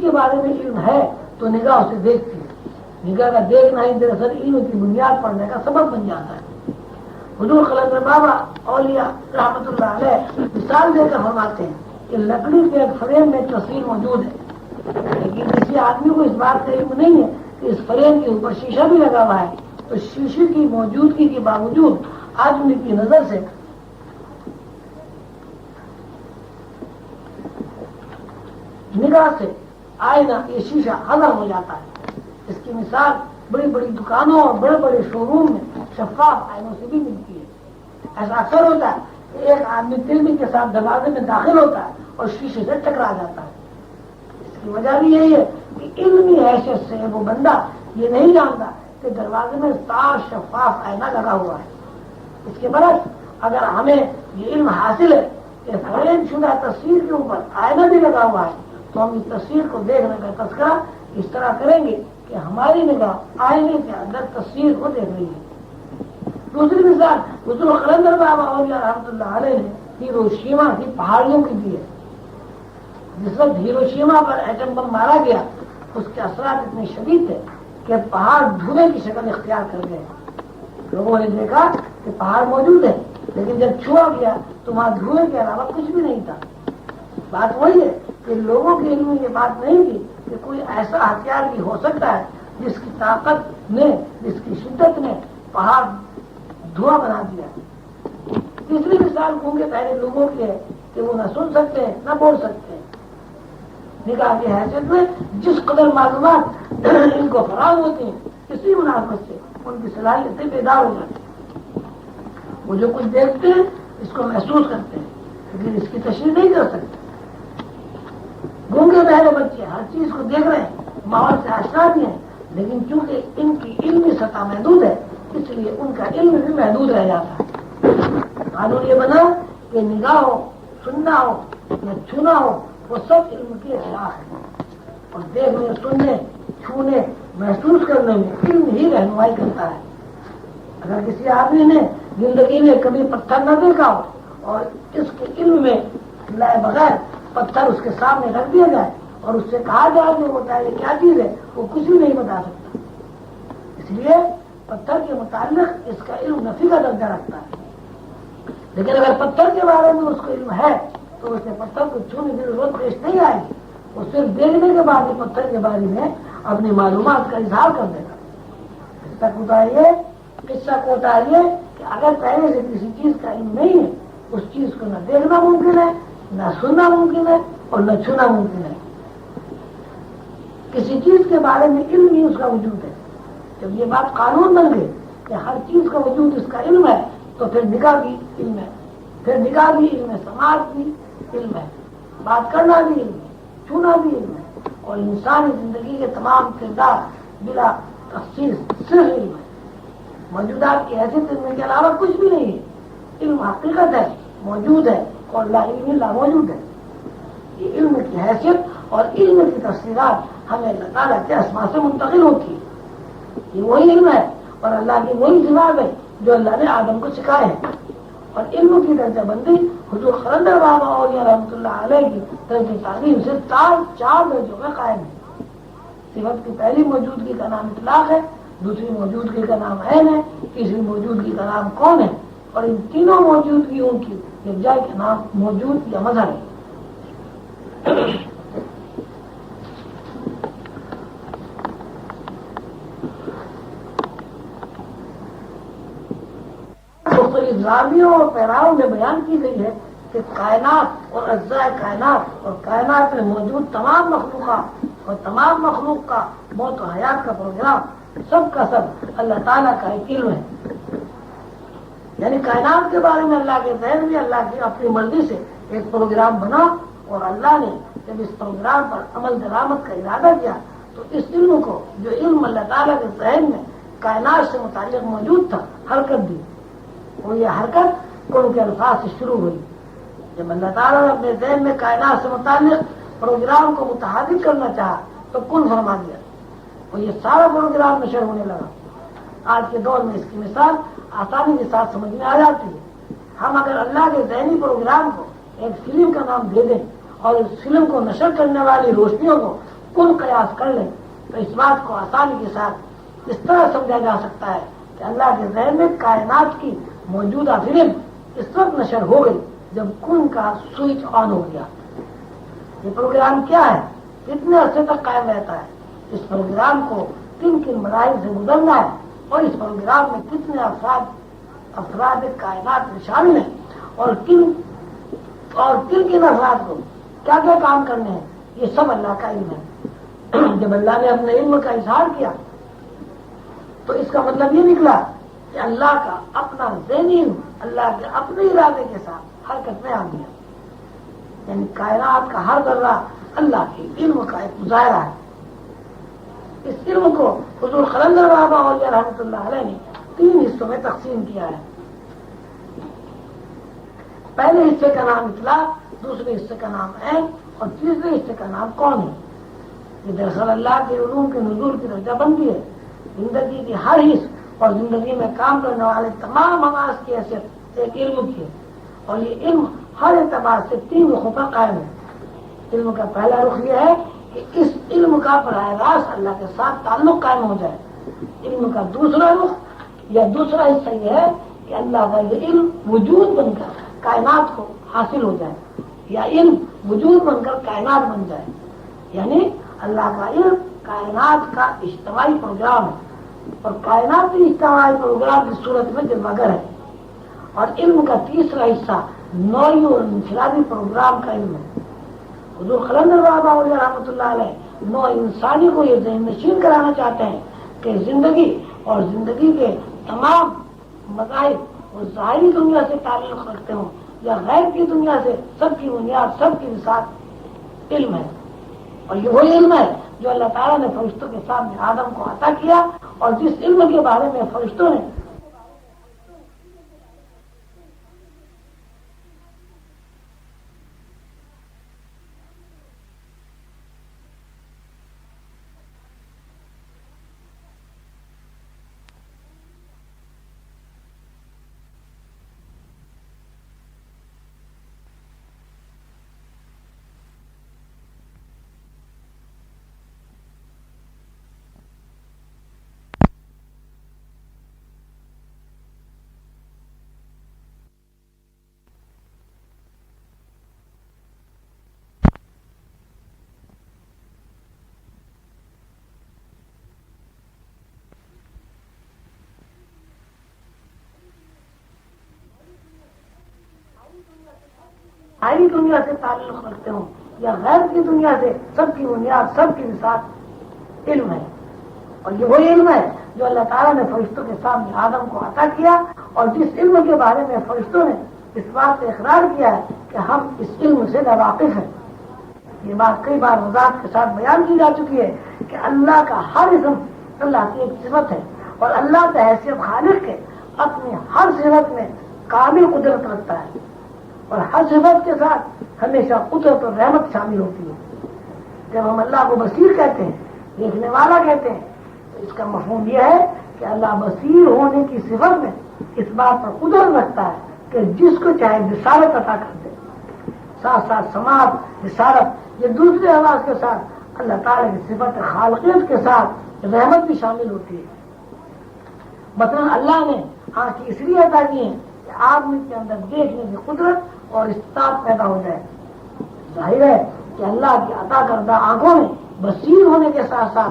کے بارے میں علم ہے، تو نگاہ اسے دیکھتی ہے۔ نگاہ کا دیکھنا ہی دراصل علم کی بنیاد پڑنے کا سبب بن جاتا ہے۔ حضور خلط بابا اولیاء رحمت اللہ علیہ مثال دے کر فرماتے ہیں کہ لکڑی کے ایک فریم میں تصویر موجود ہے۔ لیکن کسی آدمی کو اس بات کا علم نہیں ہے کہ اس فریم کے اوپر شیشہ بھی لگا ہوا ہے۔ تو شیشے کی موجودگی کے باوجود آدمی کی نظر سے نگاہ سے آئینہ یہ شیشہ ختم ہو جاتا ہے۔ اس کی مثال بڑی بڑی دکانوں اور بڑے بڑے شو روم میں شفاف آئینوں سے بھی ملتی ہے۔ ایسا اکثر ہوتا ہے کہ ایک آدمی تلمی کے ساتھ دروازے میں داخل ہوتا ہے اور شیشے سے ٹکرا جاتا ہے۔ اس کی وجہ بھی یہی ہے کہ علمی حیثیت سے وہ بندہ یہ نہیں جانتا کہ دروازے میں صاف شفاف آئینہ لگا ہوا ہے۔ اس کے برعکس اگر ہمیں یہ علم حاصل ہے کہ فرین شدہ تصویر کے اوپر آئینہ بھی لگا ہوا ہے تو ہم اس تصویر کو دیکھنے کا تذکرہ اس طرح کریں گے کہ ہماری نگاہ آئینے کے اندر تصویر کو دیکھ رہی ہے۔ دوسری مثال، حضور خلندر بابا اولیاء رحمۃ اللہ علیہ نے ہیروشیما کی پہاڑیوں کی دی ہے۔ جس وقت ہیرو شیما پر ایٹم بم مارا گیا، اس کے اثرات اتنے شدید تھے کہ پہاڑ دھوئے کی شکل اختیار کر گئے۔ لوگوں نے دیکھا کہ پہاڑ موجود ہے لیکن جب چھوا گیا تو وہاں دھوئے کے علاوہ کچھ بھی نہیں تھا۔ بات وہی ہے کہ لوگوں کے علم یہ بات نہیں تھی کہ کوئی ایسا ہتھیار بھی ہو سکتا ہے جس کی طاقت نے، جس کی شدت نے پہاڑ دھواں بنا دیا تیسری مثال کہوں گے پہلے لوگوں کی ہے کہ وہ نہ سن سکتے ہیں نہ بول سکتے۔ ہیں نکاح کی حیثیت میں جس قدر معلومات ان کو فراہم ہوتی ہیں کسی مناسبت سے ان کی صلاحیتیں بیدار ہو جاتی ہیں۔ وہ جو کچھ دیکھتے ہیں، اس کو محسوس کرتے ہیں، لیکن اس کی تشریح نہیں کر سکتے۔ گونگے بہرے بچے ہر چیز کو دیکھ رہے ہیں، ماحول سے آشنا بھی ہیں، لیکن چونکہ ان کی علمی سطح محدود ہے، اس لیے ان کا علم بھی محدود رہ جاتا ہے۔ قانون یہ بنا کہ نگاہ ہو، سننا ہو، یا چھونا ہو، وہ سب علم کے خلاف ہے۔ اور دیکھنے، سننے، چھونے، محسوس کرنے میں علم ہی رہنمائی کرتا ہے۔ اگر کسی آدمی نے زندگی میں کبھی پتھر نہ دیکھا ہو اور اس کے علم میں لائے بغیر پتھر اس کے سامنے رکھ دیا جائے اور اس سے کہا جائے کہ ہوتا ہے یہ کیا چیز ہے، وہ کچھ بھی نہیں بتا سکتا۔ اس لیے پتھر کے متعلق اس کا علم نفی کا درجہ رکھتا ہے۔ لیکن اگر پتھر کے بارے میں اس کو علم ہے، تو اسے پتھر کو چھونے کی ضرورت پیش نہیں آئے گی وہ صرف دیکھنے کے بعد ہی پتھر کے بارے میں اپنی معلومات کا اظہار کر دے گا۔ اس تک اتاریے قصہ کو اتاریے کہ اگر پہلے سے کسی چیز کا علم نہیں ہے، اس چیز کو نہ دیکھنا ممکن ہے۔ نہ سننا ممکن ہے اور نہ چھونا ممکن ہے۔ کسی چیز کے بارے میں علم ہی اس کا وجود ہے۔ جب یہ بات قانون بن گئی کہ ہر چیز کا وجود اس کا علم ہے، تو پھر نگاہ بھی علم ہے۔ پھر نگاہ بھی علم ہے، سماج بھی علم ہے۔ بات کرنا بھی علم ہے چھونا بھی علم ہے۔ اور انسانی زندگی کے تمام کردار بلا تفصیل صرف علم ہے۔ موجودات کی حیثیت علم کے علاوہ کچھ بھی نہیں ہے۔ علم حقیقت ہے، موجود ہے۔ اور لا اللہ موجود ہے۔ یہ علم کی حیثیت اور علم کی تفصیلات ہمیں اللہ تعالیٰ کے اسما سے منتقل ہوتی ہے۔ یہ وہی علم ہے اور اللہ کی وہی جواب ہے جو اللہ نے آدم کو سکھائے ہیں اور علم کی درجہ بندی حضور خلندر بابا اور رحمۃ اللہ علیہ کی درجہ تعلیم سے چار چار درجوں میں قائم ہے۔ صفت کی پہلی موجودگی کا نام اطلاق ہے، دوسری موجودگی کا نام عین ہے، تیسری موجودگی کا نام کون ہے؟ اور ان تینوں موجودگیوں کی جائے کا نام موجود یا مظہر ہے۔ راویوں اور پیراؤں میں بیان کی گئی ہے کہ کائنات اور اجزاء کائنات اور کائنات میں موجود تمام مخلوقات اور تمام مخلوق کا موت و حیات کا پروگرام، سب کا سب اللہ تعالیٰ کا ایک علم ہے۔ یعنی کائنات کے بارے میں اللہ کے ذہن میں اللہ کی اپنی مرضی سے ایک پروگرام بنا اور اللہ نے جب اس پروگرام پر عمل درامت کا ارادہ کیا، تو اس علم کو، جو علم اللہ تعالیٰ کے ذہن میں کائنات سے متعلق موجود تھا، حرکت دی۔ وہ یہ حرکت ان کے الفاظ سے شروع ہوئی۔ جب اللہ تعالیٰ نے اپنے ذہن میں کائنات سے متعلق پروگرام کو متحرک کرنا چاہا، تو کن فرما دیا؟ وہ یہ سارا پروگرام نشر ہونے لگا۔ آج کے دور میں اس کی مثال آسانی کے ساتھ سمجھ میں آ جاتی ہے۔ ہم اگر اللہ کے ذہنی پروگرام کو ایک فلم کا نام دے دیں اور اس فلم کو نشر کرنے والی روشنیوں کو کل قیاس کر لیں، تو اس بات کو آسانی کے ساتھ اس طرح سمجھا جا سکتا ہے کہ اللہ کے ذہن میں کائنات کی موجودہ فلم اس وقت نشر ہو گئی جب کن کا سوئچ آن ہو گیا۔ یہ پروگرام کیا ہے؟ کتنے عرصے تک قائم رہتا ہے؟ اس پروگرام کو کن کن مراحل سے گزرنا ہے؟ اور اس پروگرام میں کتنے افراد افراد کائنات میں شامل ہیں؟ اور کن اور کن کن افراد کو کیا کیا کام کرنے ہیں؟ یہ سب اللہ کا علم ہے۔ جب اللہ نے اپنے علم کا اظہار کیا، تو اس کا مطلب یہ نکلا کہ اللہ کا اپنا ذہنی علم، اللہ کے اپنے ارادے کے ساتھ حرکت میں آ گیا یعنی کائنات کا ہر ذرہ اللہ کے علم کا ایک مظاہرہ ہے۔ اس علم کو حضور خلندر بابا علیہ رحمۃ اللہ علیہ نے تین حصوں میں تقسیم کیا ہے. پہلے حصے کا نام اطلاع، دوسرے حصے کا نام ہے اور تیسرے حصے کا نام کون ہے یہ دراصل اللہ کے علوم کے نزول کی درجہ بندی ہے. زندگی کی ہر حص اور زندگی میں کام کرنے والے تمام آواز کی حیثیت ایک علم کی ہے. اور یہ علم ہر اعتبار سے تین رخوں پر قائم ہے. علم کا پہلا رخ یہ ہے کہ اس علم کا براہ راست اللہ کے ساتھ تعلق قائم ہو جائے؟ علم کا دوسرا رخ یا دوسرا حصہ یہ ہے کہ اللہ کا یہ علم وجود بن کر کائنات کو حاصل ہو جائے، یا علم وجود بن کر کائنات بن جائے۔ یعنی اللہ کا علم کائنات کا اجتماعی پروگرام ہے۔ اور کائناتی اجتماعی پروگرام کی صورت میں دماغر ہے، اور علم کا تیسرا حصہ نوئی اور انفرادی پروگرام کا علم ہے حضور خلند بابا علیہ رحمۃ اللہ علیہ نو انسانی کو یہ ذہن نشین کرانا چاہتے ہیں کہ زندگی اور زندگی کے تمام مذاہب اور ظاہری دنیا سے تعلق رکھتے ہوں یا غیر کی دنیا سے سب کی بنیاد، سب کی ساتھ علم ہے۔ اور یہ وہی علم ہے جو اللہ تعالیٰ نے فرشتوں کے سامنے آدم کو عطا کیا اور جس علم کے بارے میں فرشتوں نے ساری دنیا سے تعلق رکھتے ہوں یا غیر کی دنیا سے سب کی بنیاد، سب کے ساتھ علم ہے۔ اور یہ وہی علم ہے جو اللہ تعالیٰ نے فرشتوں کے سامنے آدم کو عطا کیا اور جس علم کے بارے میں فرشتوں نے اس بات سے اقرار کیا ہے کہ ہم اس علم سے نواقف ہیں۔ یہ بات کئی بار وضاحت کے ساتھ بیان کی جا چکی ہے کہ اللہ کا ہر اسم اللہ کی ایک صفت ہے اور اللہ کا حیثیت خالق کے اپنی ہر صفت میں کامل قدرت رکھتا ہے۔ اور ہر صفت کے ساتھ ہمیشہ قدرت اور رحمت شامل ہوتی ہے۔ جب ہم اللہ کو بصیر کہتے ہیں، دیکھنے والا کہتے ہیں، تو اس کا مفہوم یہ ہے کہ اللہ بصیر ہونے کی صفت میں اس بات پر قدرت رکھتا ہے کہ جس کو چاہے بسارت عطا کر دے۔ ساتھ ساتھ سماج بسارت یہ دوسرے آواز کے ساتھ اللہ تعالیٰ کی صفت خالقیت کے ساتھ رحمت بھی شامل ہوتی ہے۔ مثلاً اللہ نے آنکھ اس لیے عطا کی ہے کہ آدمی کے اندر دیکھنے کی قدرت اور استاد پیدا ہو جائے۔ ظاہر ہے کہ اللہ کی عطا کردہ آنکھوں میں بصیر ہونے کے ساتھ ساتھ